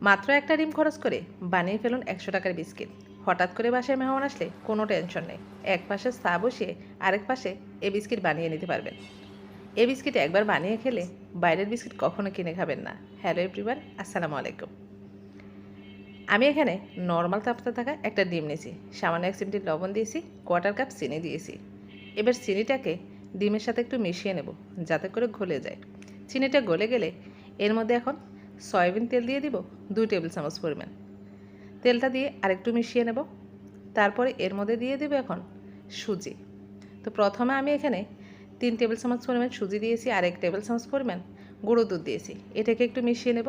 মাত্র একটা ডিম খরচ করে বানিয়ে ফেলুন একশো টাকার বিস্কিট। হঠাৎ করে বাসায় মেহমান আসলে কোনো টেনশন নেই। এক পাশে চা বসিয়ে আরেক পাশে এ বিস্কিট বানিয়ে নিতে পারবেন। এ বিস্কিট একবার বানিয়ে খেলে বাইরের বিস্কিট কখনো কিনে খাবেন না। হ্যালো এভরিওয়ান, আসসালামু আলাইকুম। আমি এখানে নর্মাল তাপতে থাকা একটা ডিম নিয়েছি। সামান্য এক চিমটি লবণ দিয়েছি, কোয়ার্টার কাপ চিনি দিয়েছি। এবার চিনিটাকে ডিমের সাথে একটু মিশিয়ে নেব, যাতে করে গলে যায়। চিনিটা গলে গেলে এর মধ্যে এখন সয়াবিন তেল দিয়ে দিব দুই টেবিল চামচ পরিমাণ। তেলটা দিয়ে আরেকটু মিশিয়ে নেব। তারপরে এর মধ্যে দিয়ে দেবো এখন সুজি। তো প্রথমে আমি এখানে তিন টেবিল চামচ পরিমাণ সুজি দিয়েছি আর এক টেবিল চামচ পরিমাণ গুঁড়ো দুধ দিয়েছি। এটাকে একটু মিশিয়ে নেব।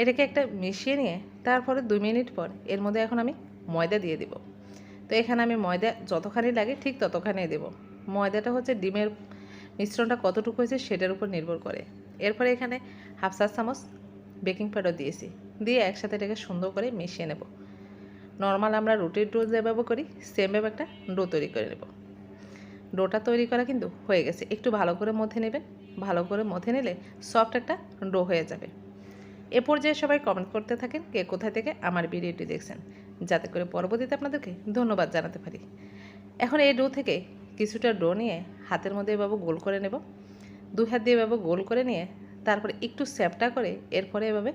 এটাকে একটা মিশিয়ে নিয়ে তারপরে দুই মিনিট পর এর মধ্যে এখন আমি ময়দা দিয়ে দিব। তো এখানে আমি ময়দা যতখানি লাগে ঠিক ততখানি দেব। ময়দাটা হচ্ছে ডিমের মিশ্রণটা কতটুকু হয়েছে সেটার উপর নির্ভর করে। এরপরে এখানে হাফ চা চামচ বেকিং পাউডার দিয়েছি। দিয়ে একসাথে এটাকে সুন্দর করে মিশিয়ে নেব। নর্মাল আমরা রুটির ডো যেভাবে করি, সেমভাবে একটা ডো তৈরি করে নেব। ডোটা তৈরি করা কিন্তু হয়ে গেছে। একটু ভালো করে মধ্যে নেবেন। ভালো করে মধ্যে নিলে সফট একটা ডো হয়ে যাবে। এ পর্যায়ে সবাই কমেন্ট করতে থাকেন কে কোথায় থেকে আমার ভিডিওটি দেখছেন। যাতে করে পরবর্তীতে আপনাদেরকে ধন্যবাদ জানাতে পারি। এখন এই ডো থেকে কিছুটা ডো নিয়ে হাতের মধ্যে এভাবে গোল করে নেব। দু হাত দিয়ে এভাবে গোল করে নিয়ে তারপরে একটু স্যাপটা করে এরপরে এভাবে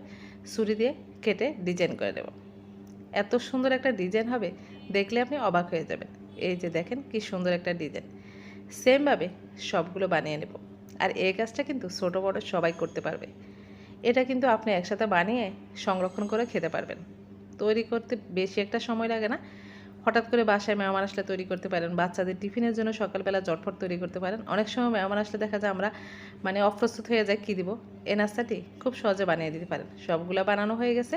ছুরি দিয়ে কেটে ডিজাইন করে নেব। এত সুন্দর একটা ডিজাইন হবে, দেখলে আপনি অবাক হয়ে যাবেন। এই যে দেখেন কি সুন্দর একটা ডিজাইন সেমভাবে সবগুলো বানিয়ে নেব। আর এই কাজটা কিন্তু ছোটো বড় সবাই করতে পারবে। এটা কিন্তু আপনি একসাথে বানিয়ে সংরক্ষণ করে খেতে পারবেন। তৈরি করতে বেশি একটা সময় লাগে না। হঠাৎ করে বাসায় মেহমান আসলে তৈরি করতে পারেন। বাচ্চাদের টিফিনের জন্য সকালবেলা জটফট তৈরি করতে পারেন। অনেক সময় মেহমান আসলে দেখা যায় আমরা মানে অপ্রস্তুত হয়ে যায় কী দিব? এ নাস্তাটি খুব সহজে বানিয়ে দিতে পারেন। সবগুলো বানানো হয়ে গেছে।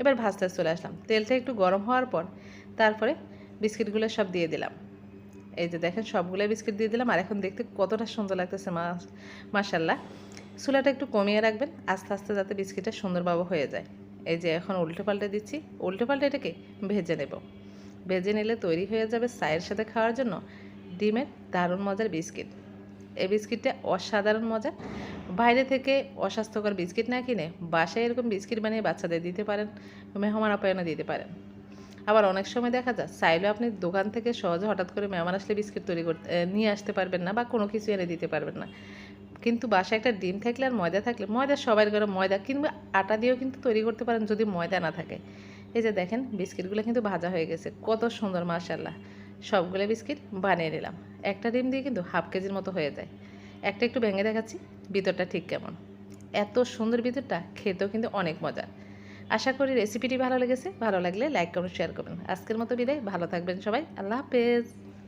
এবার ভাজতে চলে আসলাম। তেলটা একটু গরম হওয়ার পর তারপরে বিস্কিটগুলো সব দিয়ে দিলাম। এই যে দেখেন সবগুলো বিস্কিট দিয়ে দিলাম। আর এখন দেখতে কতটা সুন্দর লাগতেছে, মা মাসাল্লাহ চুলাটা একটু কমিয়ে রাখবেন, আস্তে আস্তে যাতে বিস্কিটটা সুন্দরভাবে হয়ে যায়। এই যে এখন উল্টে পাল্টে দিচ্ছি। উল্টে পাল্টে এটাকে ভেজে নেব। ভেজে নিলে তৈরি হয়ে যাবে চায়ের সাথে খাওয়ার জন্য ডিমের দারুণ মজার বিস্কিট। এই বিস্কিটটা অসাধারণ মজা। বাইরে থেকে অস্বাস্থ্যকর বিস্কিট না কিনে বাসায় এরকম বিস্কিট বানিয়ে বাচ্চাদের দিতে পারেন, মেহমান আপ্যায়নে দিতে পারেন। আবার অনেক সময় দেখা যায়, চাইলেও আপনি দোকান থেকে সহজে হঠাৎ করে মেহমান আসলে বিস্কিট তৈরি করতে নিয়ে আসতে পারবেন না বা কোনো কিছু এনে দিতে পারবেন না। কিন্তু বাসায় একটা ডিম থাকলে আর ময়দা থাকলে, ময়দা সবার ঘরে ময়দা কিংবা আটা দিয়েও কিন্তু তৈরি করতে পারেন যদি ময়দা না থাকে। এই যে দেখেন, বিস্কিটগুলো কিন্তু ভাজা হয়ে গেছে। কত সুন্দর মাশাল্লাহ সবগুলো বিস্কিট বানিয়ে নিলাম। একটা ডিম দিয়ে কিন্তু হাফ কেজির মতো হয়ে যায়। একটা একটু ভেঙে দেখাচ্ছি, ভিতরটা ঠিক কেমন। এত সুন্দর ভিতরটা, খেতেও কিন্তু অনেক মজার আশা করি রেসিপিটি ভালো লেগেছে। ভালো লাগলে লাইক কমেন্ট শেয়ার করবেন। আজকের মতো বিদায়। ভালো থাকবেন সবাই। আল্লাহ হাফেজ।